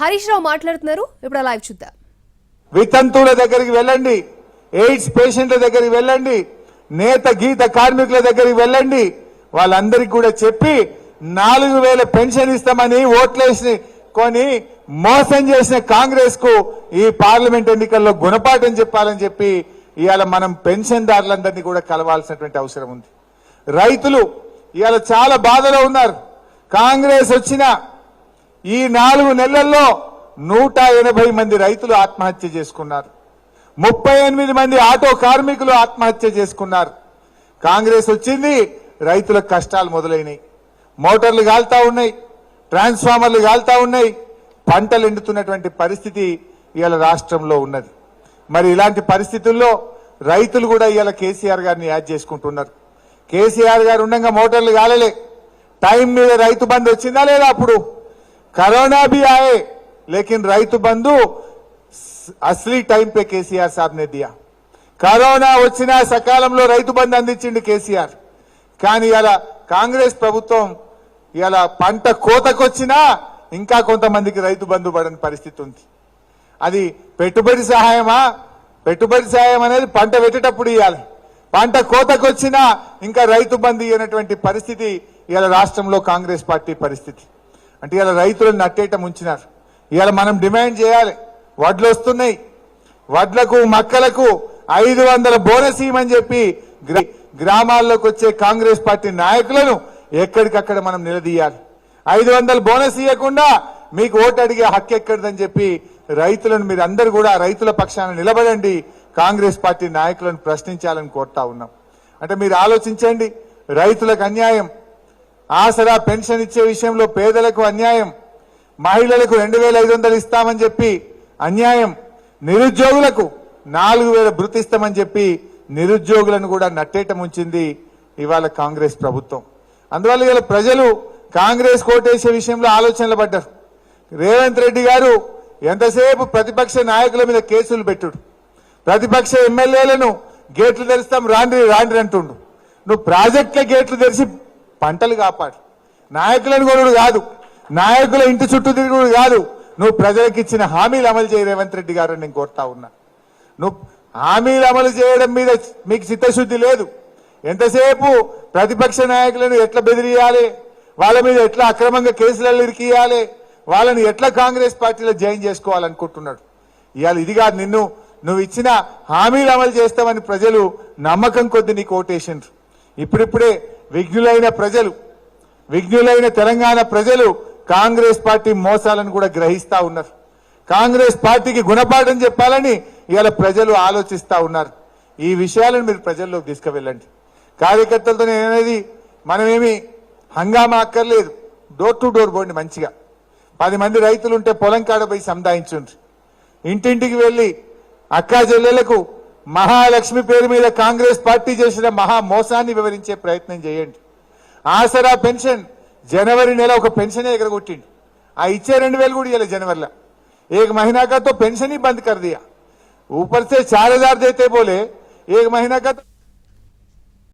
హరీష్ రావు మాట్లాడుతున్నారు. ఇప్పుడు లైవ్ చూద్దాం. వితంతువుల దగ్గరికి వెళ్ళండి ఎయిడ్స్ పేషెంట్ల దగ్గరికి వెళ్ళండి నేత గీత కార్మికుల దగ్గరికి వెళ్ళండి. వాళ్ళందరికీ కూడా చెప్పి నాలుగు వేల పెన్షన్ ఇస్తామని ఓట్లేసి కొని మోసం చేసిన కాంగ్రెస్కు ఈ పార్లమెంట్ ఎన్నికల్లో గుణపాఠం చెప్పాలని చెప్పి ఇవాళ మనం పెన్షన్దారులందరినీ కూడా కలవాల్సినటువంటి అవసరం ఉంది. రైతులు ఇవాళ చాలా బాధలో ఉన్నారు. కాంగ్రెస్ వచ్చిన ఈ నాలుగు నెలల్లో నూట ఎనభై మంది రైతులు ఆత్మహత్య చేసుకున్నారు. ముప్పై ఎనిమిది మంది ఆటో కార్మికులు ఆత్మహత్య చేసుకున్నారు. కాంగ్రెస్ వచ్చింది రైతుల కష్టాలు మొదలైనవి మోటార్లు కాలుతా ఉన్నాయి ట్రాన్స్ఫార్మర్లు కాలుతా ఉన్నాయి. పంటలు ఎండుతున్నటువంటి పరిస్థితి ఇవాళ రాష్ట్రంలో ఉన్నది. మరి ఇలాంటి పరిస్థితుల్లో రైతులు కూడా ఇవాళ కేసీఆర్ గారిని యాడ్ చేసుకుంటున్నారు. కేసీఆర్ గారు ఉండగా మోటార్లు కాలలే టైం మీద రైతు బంద్ వచ్చిందా లేదా అప్పుడు? కరోనా भी आए लेकिन రైతు బంధు అసలీ టైం పే కేసీఆర్ సాబ్ నే దియా కరోనా వచ్చినా సకాలంలో రైతు బంధు అందించిండు కేసీఆర్ కానీ ఇలా కాంగ్రెస్ ప్రభుత్వం ఇలా పంట కోతకొచ్చినా ఇంకా కొంతమందికి రైతు బంధు పడని పరిస్థితి ఉంది అది పెట్టుబడి సహాయమా పెట్టుబడి సహాయం అనేది పంట పెట్టేటప్పుడు ఇవ్వాలి పంట కోతకొచ్చినా ఇంకా రైతు బంధు ఇవ్వనటువంటి పరిస్థితి ఇవాళ రాష్ట్రంలో కాంగ్రెస్ పార్టీ పరిస్థితి అంటే ఇవాళ రైతులను నట్టేట ముంచినారు. ఇవాళ మనం డిమాండ్ చేయాలి. వడ్లు వస్తున్నాయి. వడ్లకు మక్కలకు ఐదు వందల బోనస్ ఇవ్వమని చెప్పి గ్రామాల్లోకి వచ్చే కాంగ్రెస్ పార్టీ నాయకులను ఎక్కడికక్కడ మనం నిలదీయాలి. ఐదు వందల బోనస్ ఇవ్వకుండా మీకు ఓటు అడిగే హక్కు ఎక్కడిదని చెప్పి రైతులను మీరు అందరు కూడా రైతుల పక్షాన నిలబడండి. కాంగ్రెస్ పార్టీ నాయకులను ప్రశ్నించాలని కోరుతా ఉన్నాం. అంటే మీరు ఆలోచించండి. రైతులకు అన్యాయం ఆసరా పెన్షన్ ఇచ్చే విషయంలో పేదలకు అన్యాయం. మహిళలకు రెండు వేల ఐదు వందలు ఇస్తామని చెప్పి అన్యాయం. నిరుద్యోగులకు నాలుగు వేల బృతిస్తామని చెప్పి నిరుద్యోగులను కూడా నట్టేట ముంచింది ఇవాళ కాంగ్రెస్ ప్రభుత్వం. అందువల్ల ఇవాళ ప్రజలు కాంగ్రెస్ కోటేసే విషయంలో ఆలోచనలు పడ్డారు. రేవంత్ రెడ్డి గారు ఎంతసేపు ప్రతిపక్ష నాయకుల మీద కేసులు పెట్టుడు. ప్రతిపక్ష ఎమ్మెల్యేలను గేట్లు తెరుస్తాం రాండ్రి రాండ్రి అంటుండు. నువ్వు ప్రాజెక్టుల గేట్లు తెరిచి పంటలు కాపాడు. నాయకులను కొనుడు కాదు. నాయకుల ఇంటి చుట్టూ తిరుగుడు కాదు. నువ్వు ప్రజలకు ఇచ్చిన హామీలు అమలు చేయ రేవంత్ రెడ్డి గారు నేను కోరుతా ఉన్నా. నువ్వు హామీలు అమలు చేయడం మీద మీకు చిత్తశుద్ధి లేదు. ఎంతసేపు ప్రతిపక్ష నాయకులను ఎట్లా బెదిరియాలి? వాళ్ళ మీద ఎట్లా అక్రమంగా కేసులలో ఇరికియాలి? వాళ్ళని ఎట్లా కాంగ్రెస్ పార్టీలో జాయిన్ చేసుకోవాలనుకుంటున్నాడు? ఇవాళ ఇది కాదు నిన్ను నువ్వు ఇచ్చిన హామీలు అమలు చేస్తామని ప్రజలు నమ్మకం కొద్ది నీకు ఓటేసిండ్రు. ఇప్పుడిప్పుడే విఘ్నులైన ప్రజలు విఘ్నులైన తెలంగాణ ప్రజలు కాంగ్రెస్ పార్టీ మోసాలను కూడా గ్రహిస్తా ఉన్నారు. కాంగ్రెస్ పార్టీకి గుణపాఠం చెప్పాలని ఇవాళ ప్రజలు ఆలోచిస్తా ఉన్నారు. ఈ విషయాలను మీరు ప్రజల్లోకి తీసుకువెళ్ళండి. కార్యకర్తలతో నేను అనేది మనమేమి హంగామా అక్కర్లేదు. డోర్ టు డోర్ పోండి మంచిగా. పది మంది రైతులు ఉంటే పొలం కాడ పోయి సంధాయించుండ్రి ఇంటింటికి వెళ్ళి అక్కా చెల్లెలకు మహాలక్ష్మి పేరు మీద కాంగ్రెస్ పార్టీ చేసిన మహా మోసాన్ని వివరించే ప్రయత్నం చేయండి ఆసరా పెన్షన్ జనవరి నెల ఒక పెన్షన్ ఎగరగొట్టిండు ఆ ఇచ్చే రెండు వేలు కూడా ఇవ్వలేదు జనవరిలో एक महीना का तो पेंशन ही बंद कर दिया ऊपर से चार हजार देते बोले एक महीना का तो